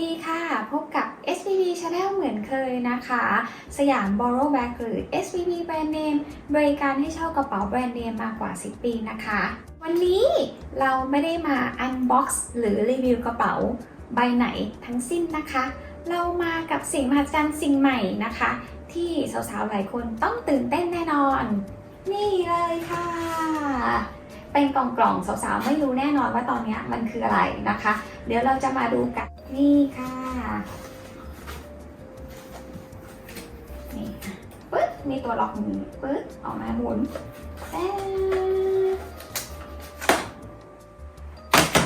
ดีค่ะ พบกับ SBB Channel เหมือนเคยนะคะ สยาม Borrow Bag หรือ SBB Brand Name บริการให้เช่ากระเป๋าแบรนด์เนมมากว่า 10 ปีนะคะ วันนี้เราไม่ได้มา Unbox หรือรีวิวกระเป๋าใบไหนทั้งสิ้นนะคะ เรามากับสิ่งมหัศจรรย์สิ่งใหม่นะคะ ที่สาวๆ หลายคนต้องตื่นเต้นแน่นอน นี่เลยค่ะ เป็นกล่องๆสาวๆไม่รู้แน่นอนว่าตอนนี้มันคืออะไรนะคะ เดี๋ยวเราจะมาดูกันนี่ค่ะนี่ค่ะปึ๊บมีตัวล็อกมือปึ๊บออกมาหมุนแป๊บ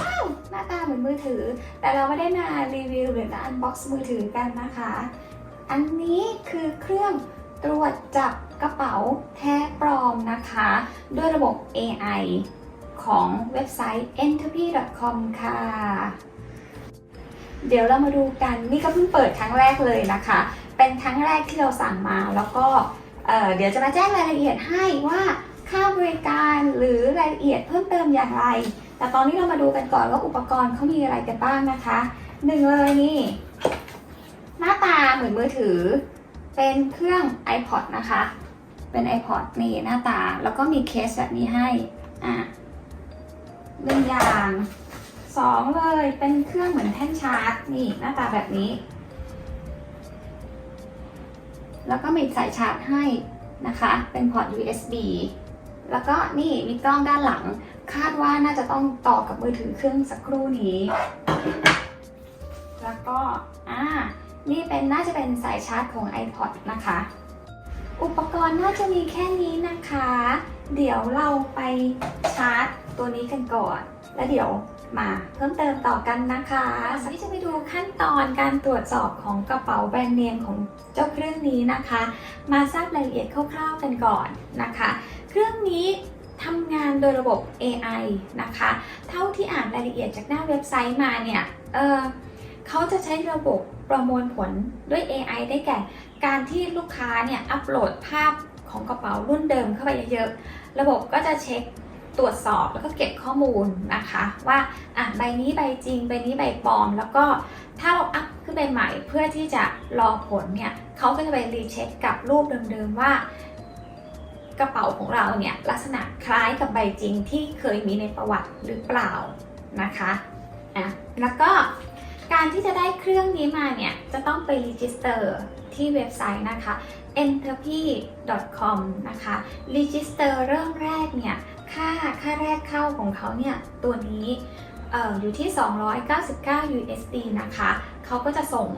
ว้าวหน้าตาเหมือนมือถือ แต่เราไม่ได้มารีวิวหรืออันบ็อกซ์มือถือกันนะคะ อันนี้คือเครื่องตรวจจับกระเป๋าแท้ปลอมนะคะ ด้วยระบบ AI ของเว็บไซต์ entropy.com ค่ะ เดี๋ยวเรามาดูกันนี่ก็เพิ่งเปิดครั้งแรกเลยนะคะ เป็นครั้งแรกที่เราสั่งมาแล้วก็เเดี๋ยวจะมาแจ้งรายละเอียดให้ว่าค่าบริการหรือรายละเอียดเพิ่มเติมอย่างไร แต่ตอนนี้เรามาดูกันก่อนว่าอุปกรณ์เขามีอะไรกันบ้างนะคะหนึ่งเลยนี่หน้าตาเหมือนมือถือ เป็นเครื่อง iPod นะคะ เป็น iPod นี่หน้าตา แล้วก็มีเคสแบบนี้ให้ อะ หนึ่งอย่างสองเลยเป็นเครื่องเหมือนแท่นชาร์จนี่หน้าตาแบบนี้ แล้วก็มีสายชาร์จให้นะคะ เป็นพอร์ต USB แล้วก็นี่มีกล้องด้านหลัง คาดว่าน่าจะต้องต่อกับมือถือเครื่องสักครู่นี้ แล้วก็อ่านี่เป็นน่าจะเป็นสายชาร์จของ iPod นะคะ อุปกรณ์น่าจะมีแค่นี้นะคะ เดี๋ยวเราไปชาร์จ ตัวนี้กันก่อน แล้วเดี๋ยวมาเพิ่มเติมต่อกันนะคะก่อนที่จะไปดูขั้นตอนการตรวจสอบของกระเป๋าแบรนด์เนมของเจ้าเครื่องนี้นะคะ มาทราบรายละเอียดคร่าวๆกันก่อนนะคะ เครื่องนี้ทำงานโดยระบบ AI นะคะ เท่าที่อ่านรายละเอียดจากหน้าเว็บไซต์มาเนี่ย เออเขาจะใช้ระบบประมวลผลด้วย AI ได้แก่ การที่ลูกค้าเนี่ยอัปโหลดภาพของกระเป๋ารุ่นเดิมเข้าไปเยอะๆ ระบบก็จะเช็ค ตรวจสอบแล้วก็เก็บข้อมูลนะคะว่าอะใบนี้ใบจริง ใบนี้ใบปลอม แล้วก็ถ้าเราอัพขึ้นไปใหม่เพื่อที่จะรอผลเนี่ยเขาก็จะไปรีเช็คกับรูปเดิมๆว่ากระเป๋าของเราเนี่ยลักษณะคล้ายกับใบจริงที่เคยมีในประวัติหรือเปล่านะคะอะแล้วก็การที่จะได้เครื่องนี้มาเนี่ยจะต้องไปรีจิสเตอร์ที่เว็บไซต์นะคะ entropy.com นะคะ register เริ่มแรกเนี่ย ค่าค่าแรกเข้าของเขาเนี่ยตัวนี้อออยู่ที่ 299 USD นะคะ เขาก็จะส่ง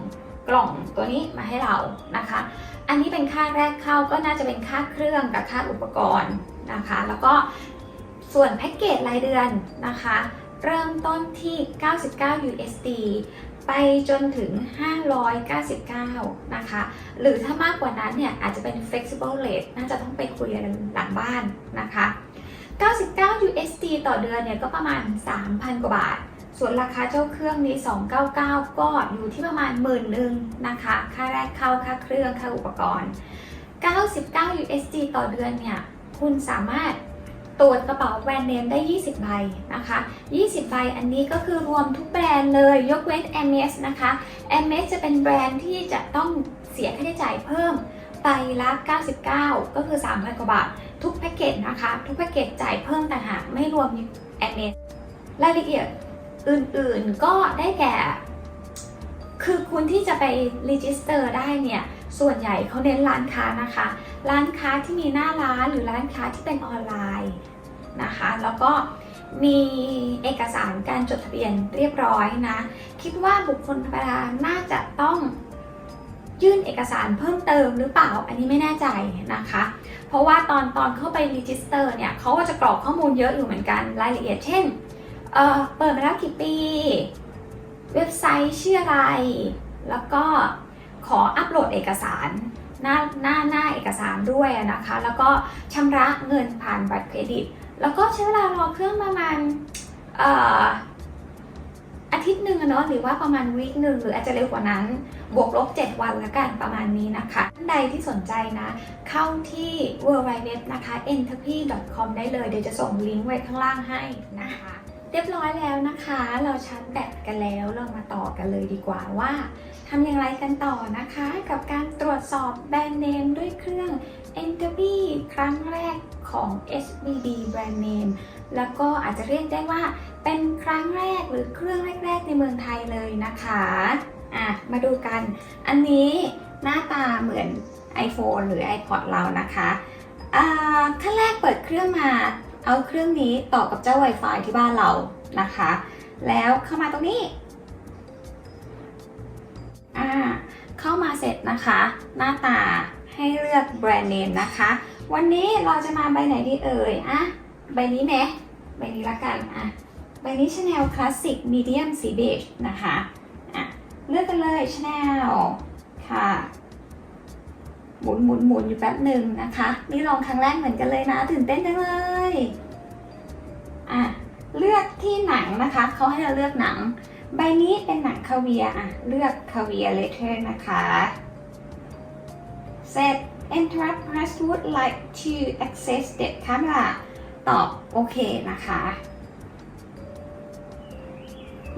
กล่องตัวนี้มาให้เรานะคะ อันนี้เป็นค่าแรกเข้าก็น่าจะเป็นค่าเครื่องกับค่าอุปกรณ์นะคะ แล้วก็ส่วนแพ็กเกจรายเดือนนะคะ เริ่มต้นที่ 99 USD ไปจนถึง 599 นะคะ หรือถ้ามากกว่านั้นเนี่ยอาจจะเป็น flexible rate น่าจะต้องไปคุยกันหลังบ้านนะคะ 99 USD ต่อเดือนเนี่ยก็ประมาณ 3,000 กว่าบาท ส่วนราคาเจ้าเครื่องนี้ 299 ก็อยู่ที่ประมาณหมื่นหนึ่งนะคะ ค่าแรกเข้า ค่าเครื่อง ค่าอุปกรณ์ 99 USD ต่อเดือนเนี่ย คุณสามารถตรวจกระเป๋าแบรนด์เนมได้ 20 ใบนะคะ 20 ใบอันนี้ก็คือรวมทุกแบรนด์เลย ยกเว้น MS นะคะ MS จะเป็นแบรนด์ที่จะต้องเสียค่าใช้จ่ายเพิ่มใบละ 99 ก็คือ 3,000 กว่าบาท ทุกแพ็กเกจนะคะ ทุกแพ็กเกจจ่ายเพิ่มต่างหากไม่รวม MS รายละเอียดอื่นๆก็ได้แก่ คือคุณที่จะไปรีจิสเตอร์ได้เนี่ย ส่วนใหญ่เขาเน้นร้านค้านะคะ ร้านค้าที่มีหน้าร้านหรือร้านค้าที่เป็นออนไลน์นะคะ แล้วก็มีเอกสารการจดทะเบียนเรียบร้อยนะ คิดว่าบุคคลธรรมดาน่าจะต้อง ยื่นเอกสารเพิ่มเติมหรือเปล่า อันนี้ไม่แน่ใจนะคะ เพราะว่าตอนตอนเข้าไปรีจิสเตอร์เนี่ยเขาก็จะกรอกข้อมูลเยอะอยู่เหมือนกันรายละเอียด เช่นเเปิดมาแล้วกี่ปี เว็บไซต์ชื่ออะไร แล้วก็ขออัปโหลดเอกสารหน้าหน้าหน้าเอกสารด้วยนะคะ แล้วก็ชำระเงินผ่านบัตรเครดิต แล้วก็ใช้เวลารอเครื่องประมาณเอ่อ อาทิตย์หนึ่งเนาะหรือว่าประมาณวีคหนึ่งหรืออาจจะเร็วกว่านั้น บวกลบ 7 วันละกันประมาณนี้นะคะท่านใดที่สนใจนะ เข้าที่ www นะคะ entropy.com ได้เลย เดี๋ยวจะส่งลิงก์ไว้ข้างล่างให้นะคะ เรียบร้อยแล้วนะคะ เราชาร์จแบตกันแล้วเรามาต่อกันเลยดีกว่าว่าทำอย่างไรกันต่อนะคะ กับการตรวจสอบแบรนด์เนมด้วยเครื่อง e n t e r b y ครั้งแรกของ SBB แบรนด์เนม แล้วก็อาจจะเรียกได้ว่าเป็นครั้งแรกหรือเครื่องแรก ๆ ในเมืองไทยเลยนะคะอะมาดูกัน อันนี้หน้าตาเหมือน iPhone หรือ iPod เรานะคะขั้นแรกเปิดเครื่องมา เอาเครื่องนี้ต่อกับเจ้า Wi-Fi ที่บ้านเรานะคะ แล้วเข้ามาตรงนี้เข้ามาเสร็จนะคะ หน้าตาให้เลือกแบรนด์เนมนะคะ วันนี้เราจะมาใบไหนดีเอ่ยอะ ใบนี้ไหมใบนี้ละกันอะใบนี้ Chanel Classic Medium Sea Beige นะคะอะเลือกกันเลย Chanel ค่ะ หมุนหมุนหมุนอยู่แป๊บหนึ่งนะคะ นี่ลองครั้งแรกเหมือนกันเลยนะ ตื่นเต้นจังเลยอะเลือกที่หนังนะคะเขาให้เราเลือกหนัง ใบนี้เป็นหนังคาเวียอะเลือกคาเวียเลเทอร์นะคะเสร็จ Enterprise would like to access the camera ตอบโอเคนะคะ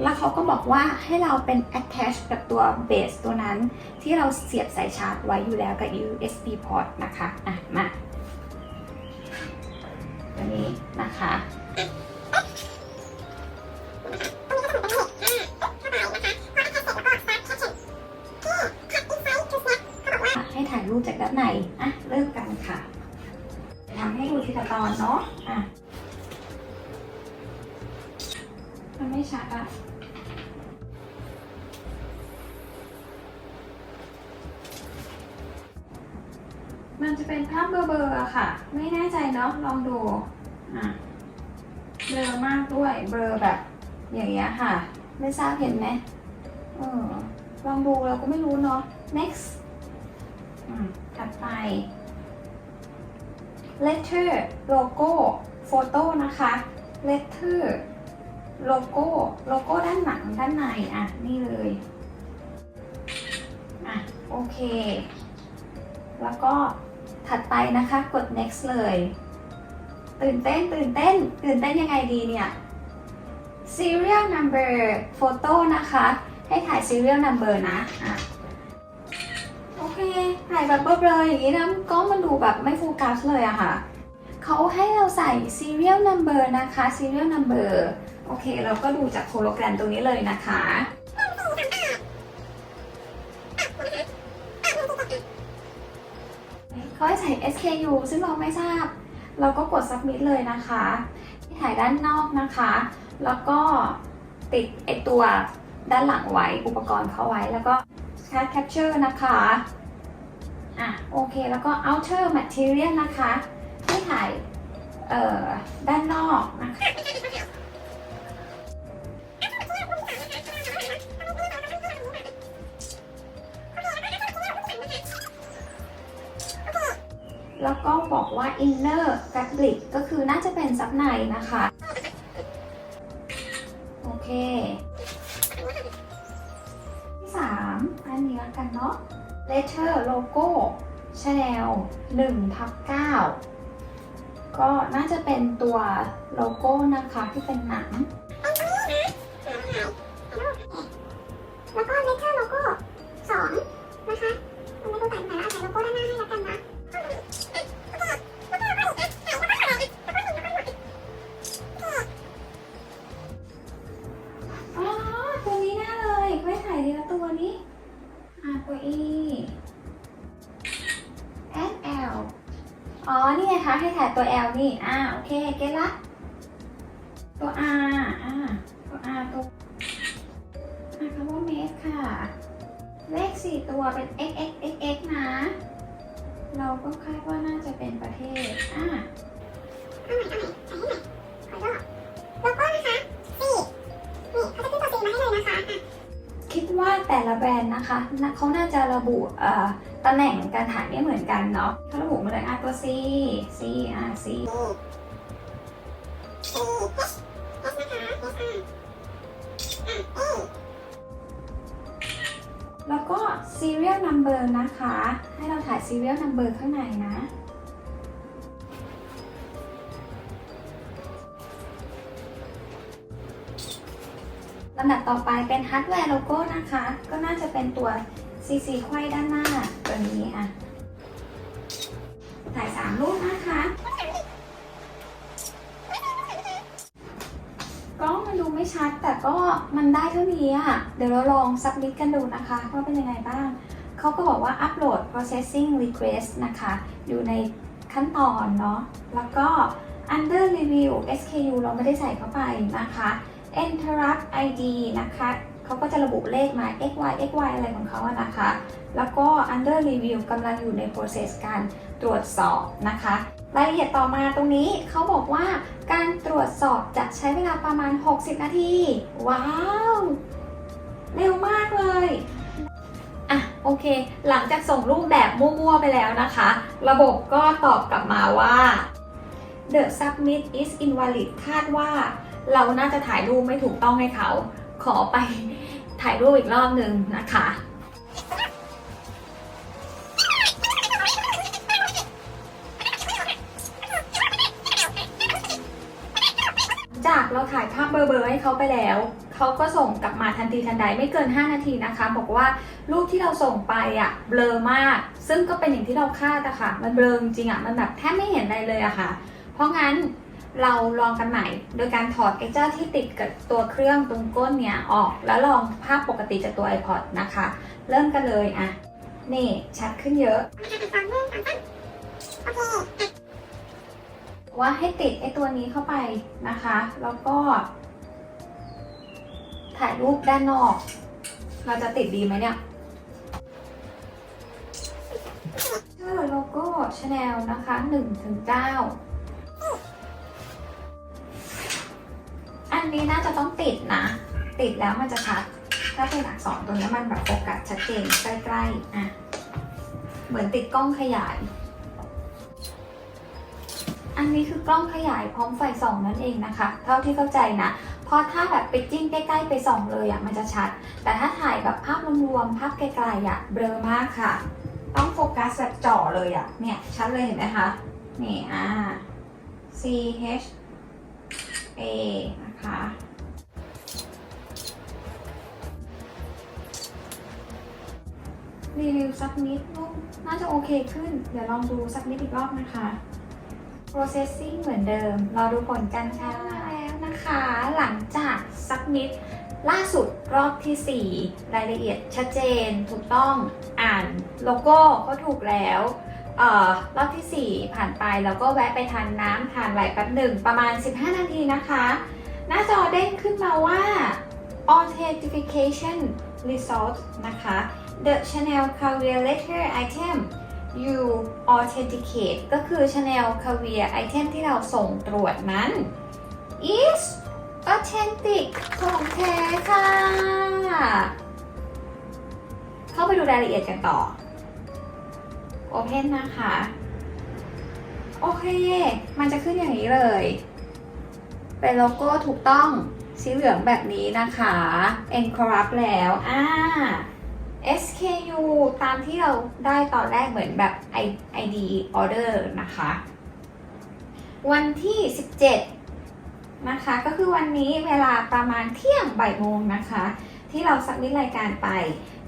แล้วเขาก็บอกว่าให้เราเป็น attach กับตัวเบสตัวนั้น ที่เราเสียบสายชาร์จไว้อยู่แล้วกับ USB port นะคะ อะ มาตัวนี้นะคะ ไม่แน่ใจเนาะลองดูอะเบลอมากด้วยเบลอแบบ อย่างเงี้ยค่ะ ไม่ทราบเห็นไหมเออลองดูเราก็ไม่รู้เนาะ next อืมถัดไป letter logo photo นะคะ letter logo logo ด้านหลังด้านในอะ นี่เลยอะโอเค แล้วก็ ถัดไปนะคะกด next เลย ตื่นเต้น ตื่นเต้น ตื่นเต้นยังไงดีเนี่ย serial number photo นะคะ ให้ถ่าย serial number นะอะโอเค ถ่ายแบบเบลอๆอย่างนี้นะกล้องมันดูแบบไม่โฟกัสเลยอะค่ะเขาให้เราใส่ serial number นะคะ serial number โอเค เราก็ดูจากโฮโลแกรมตรงนี้เลยนะคะ เขาให้ใส่ SKU ซึ่งเราไม่ทราบ เราก็กด submit เลยนะคะที่ถ่ายด้านนอกนะคะ แล้วก็ติดไอตัวด้านหลังไว้อุปกรณ์เขาไว้แล้วก็ card capture นะคะอะโอเคแล้วก็ outer material นะคะที่ถ่ายเอ่อด้านนอกนะคะ ก็บอกว่า inner fabric ก็คือน่าจะเป็นซับในนะคะ โอเค ที่3อันนี้ละกันเนาะ letter logo Chanel 1ทับ9ก็น่าจะเป็นตัวโลโก้นะคะที่เป็นหนัง อ่าตัว E S L อ๋อ นี่ไงคะ ให้ถ่ายตัว L นี่ อ่า โอเค เก็ตละ ตัว R อ่า ตัว R ตัวอ่าคำว่าเมตรค่ะ เลขสี่ตัวเป็น x x x x นะ เราก็คาดว่าน่าจะเป็นประเทศ อ่า แต่ละแบรนด์นะคะเขาน่าจะระบุตำแหน่งการถ่ายไม่เหมือนกันเนาะเขาระบุมาเลยอะตัว C C อะ C แล้วก็ serial number นะคะ ให้เราถ่าย serial number ข้างในนะ ลำดับต่อไปเป็นฮาร์ดแวร์โลโก้นะคะ ก็น่าจะเป็นตัว CC ไขว้ด้านหน้าตัวนี้อะ ถ่ายสามรูปนะคะ กล้องมันดูไม่ชัดแต่ก็มันได้เท่านี้อะ เดี๋ยวเราลองซับมิดกันดูนะคะว่าเป็นยังไงบ้าง เขาก็บอกว่า upload processing request นะคะ อยู่ในขั้นตอนเนาะ แล้วก็ under review SKU เราไม่ได้ใส่เข้าไปนะคะ interrupt ID นะคะเขาก็จะระบุเลขมา xy xy อะไรของเขาอะนะคะ แล้วก็ under review กำลังอยู่ใน process การตรวจสอบนะคะ รายละเอียดต่อมาตรงนี้เขาบอกว่าการตรวจสอบจะใช้เวลาประมาณ 60 นาที ว้าว เร็วมากเลยอะโอเค หลังจากส่งรูปแบบมั่วๆไปแล้วนะคะ ระบบก็ตอบกลับมาว่า The submit is invalid คาดว่า เราน่าจะถ่ายรูปไม่ถูกต้องให้เขา ขอไปถ่ายรูปอีกรอบหนึ่งนะคะจากเราถ่ายภาพเบลอๆให้เขาไปแล้ว เขาก็ส่งกลับมาทันทีทันใดไม่เกิน 5 นาทีนะคะ บอกว่ารูปที่เราส่งไปอะเบลอมาก ซึ่งก็เป็นอย่างที่เราคาดอะค่ะ มันเบลอจริงอะมันแบบแทบไม่เห็นอะไรเลยอะค่ะ เพราะงั้น เราลองกันใหม่ โดยการถอดไอ้เจ้าที่ติดกับตัวเครื่องตรงก้นเนี่ยออก แล้วลองภาพปกติจากตัว iPod นะคะ เริ่มกันเลยอะนี่ชัดขึ้นเยอะ ว่าให้ติดไอ้ตัวนี้เข้าไปนะคะ แล้วก็ ถ่ายรูปด้านนอก เราจะติดดีไหมเนี่ยชื่อโลโก้ชาแนลนะคะ1 อันนี้น่าจะต้องติดนะ ติดแล้วมันจะชัด ถ้าเป็นอักษรตัวนี้มันแบบโฟกัสชัดเจนใกล้ๆอะเหมือนติดกล้องขยาย อันนี้คือกล้องขยายพร้อมไฟส่องนั่นเองนะคะ เท่าที่เข้าใจนะเพราะถ้าแบบไปจิ้มใกล้ๆไปส่องเลยอะ่ะมันจะชัด แต่ถ้าถ่ายแบบภาพรวมๆภาพไกลๆอะ่ะเบลอมากค่ะ ต้องโฟกัสแบบจ่อเลยอะ่ะเนี่ยชัดเลยเห็นไหมคะนี่อ่า C H A นะคะรีวิวสักนิดรูปน่าจะโอเคขึ้น เดี๋ยวลองดูสักนิดอีกรอบนะคะ processing เหมือนเดิม เรอดูผลกันค่ะแล้วนะคะ หลังจากสักนิด ล่าสุดรอบที่ 4 รายละเอียดชัดเจน ถูกต้อง อ่านโลโก้ก็ถูกแล้ว ออรอบที่ 4 ผ่านไปแล้วก็แวะไปทานน้ำทานอะไรแป๊บหนึ่งประมาณ 15 นาทีนะคะ หน้าจอเด้งขึ้นมาว่า authentication result นะคะ the Chanel career letter item you authenticate ก็คือ Chanel Caviar item ที่เราส่งตรวจนั้น is authentic ของแท้ค่ะ เข้าไปดูรายละเอียดกันต่อ Open นะคะ โอเค มันจะขึ้นอย่างนี้เลย เป็นโลโก้ถูกต้องสีเหลืองแบบนี้นะคะ Encrypt แล้วอ่า SKU ตามที่เราได้ตอนแรกเหมือนแบบ ID order นะคะ วันที่ 17 นะคะ ก็คือวันนี้เวลาประมาณเที่ยงบ่ายโมงนะคะ ที่เราสักนิดรายการไป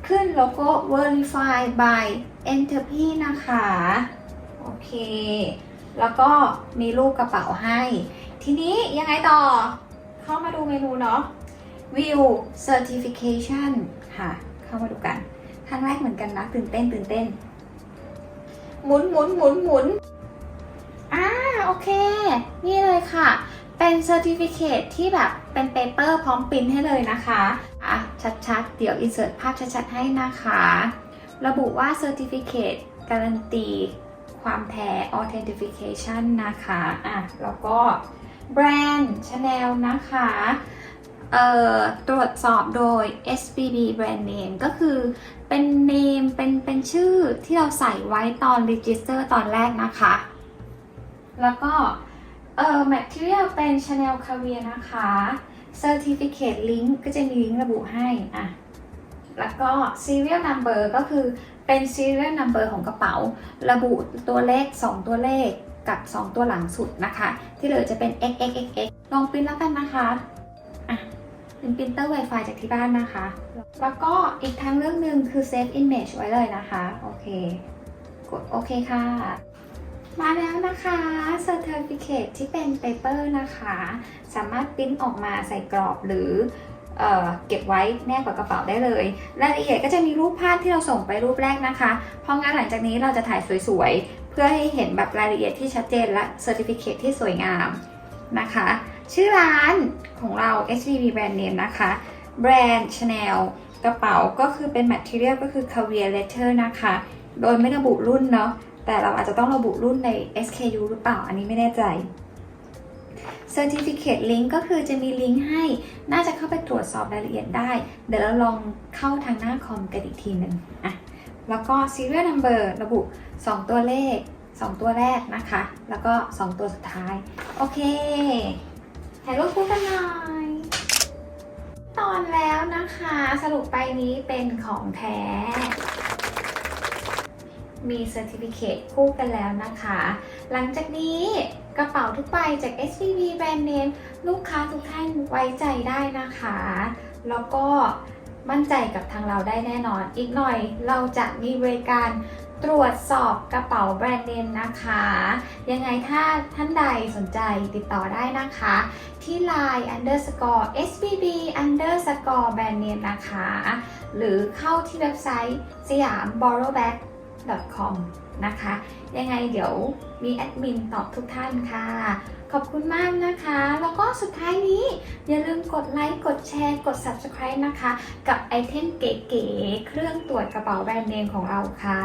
ขึ้นโลโก้ Verify by Entropy นะคะ โอเค แล้วก็มีรูปกระเป๋าให้ ทีนี้ยังไงต่อ เข้ามาดูเมนูเนาะ View Certification ค่ะ เข้ามาดูกันครั้งแรกเหมือนกันนะ ตื่นเต้นตื่นเต้น หมุนหมุนหมุนหมุนอ่าโอเค นี่เลยค่ะ เป็นเซอร์ติฟิเคที่แบบเป็นเปเปอร์พร้อมปริ้นให้เลยนะคะ อะ ชัดๆ เดี๋ยวอินเสิร์ตภาพชัดๆ ให้นะคะ ระบุว่า Certificate การันตีความแท้ Authentication นะคะ อะ แล้วก็แบรนด์ Chanel นะคะ เอ่อ ตรวจสอบโดย SBB Brand Name ก็คือเป็น name เป็น เป็นชื่อที่เราใส่ไว้ตอน register ตอนแรกนะคะ แล้วก็ เอ่อ material เป็น Chanel Caviar นะคะ certificate link ก็จะมีลิงก์ระบุให้อะแล้วก็ serial number ก็คือเป็น serial number ของกระเป๋า ระบุตัวเลข 2 ตัวเลขกับ 2 ตัวหลังสุดนะคะ ที่เหลือจะเป็น xxxx ลองปริ้นแล้วกันนะคะอะเป็นปรินเตอร์ Wi-Fi จากที่บ้านนะคะ แล้วก็อีกทางเรื่องหนึ่งคือ Save Image ไว้เลยนะคะ โอเค กดโอเคค่ะ มาแล้วนะคะ Certificate ที่เป็น paper นะคะ สามารถปริ้นออกมาใส่กรอบหรือเออเก็บไว้แนบกับกระเป๋าได้เลย รายละเอียดก็จะมีรูปภาพที่เราส่งไปรูปแรกนะคะ เพราะงั้นหลังจากนี้เราจะถ่ายสวยๆ เพื่อให้เห็นแบบรายละเอียดที่ชัดเจนและ Certificate ที่สวยงามนะคะ ชื่อร้านของเรา SVB Brand Name นะคะ แบรนด์ Chanel กระเป๋าก็คือเป็น Material ก็คือ Caviar Leather นะคะ โดยไม่ระบุรุ่นเนาะ แต่เราอาจจะต้องระบุรุ่นใน SKU หรือเปล่า อันนี้ไม่แน่ใจ Certificate Link ก็คือจะมีลิงก์ให้ น่าจะเข้าไปตรวจสอบรายละเอียดได้ เดี๋ยวเราลองเข้าทางหน้าคอมกันอีกทีหนึ่งอะ แล้วก็ Serial Number ระบุ 2 ตัวเลข 2 ตัวแรกนะคะ แล้วก็ 2 ตัวสุดท้าย โอเคถ่ายรูปคู่กันหน่อยตอนแล้วนะคะ สรุปไปนี้เป็นของแท้ มีเซอร์ติฟิเคตคู่กันแล้วนะคะ หลังจากนี้กระเป๋าทุกใบจาก SVB Brand Name ลูกค้าทุกท่านไว้ใจได้นะคะ แล้วก็มั่นใจกับทางเราได้แน่นอน อีกหน่อยเราจะมีบริการตรวจสอบกระเป๋าแบรนด์เนมนะคะ ยังไงถ้าท่านใดสนใจติดต่อได้นะคะ ที่ line underscore svb underscore brand name นะคะ หรือเข้าที่เว็บไซต์สยาม borrowback com นะคะ ยังไงเดี๋ยวมีแอดมินตอบทุกท่านค่ะ ขอบคุณมากนะคะ แล้วก็สุดท้ายนี้ อย่าลืมกดไลค์ กดแชร์ กด subscribe นะคะ กับไอเทมเก๋ๆ เครื่องตรวจกระเป๋าแบรนด์เนมของเราค่ะ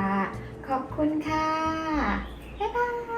ขอบคุณค่ะ บ๊ายบาย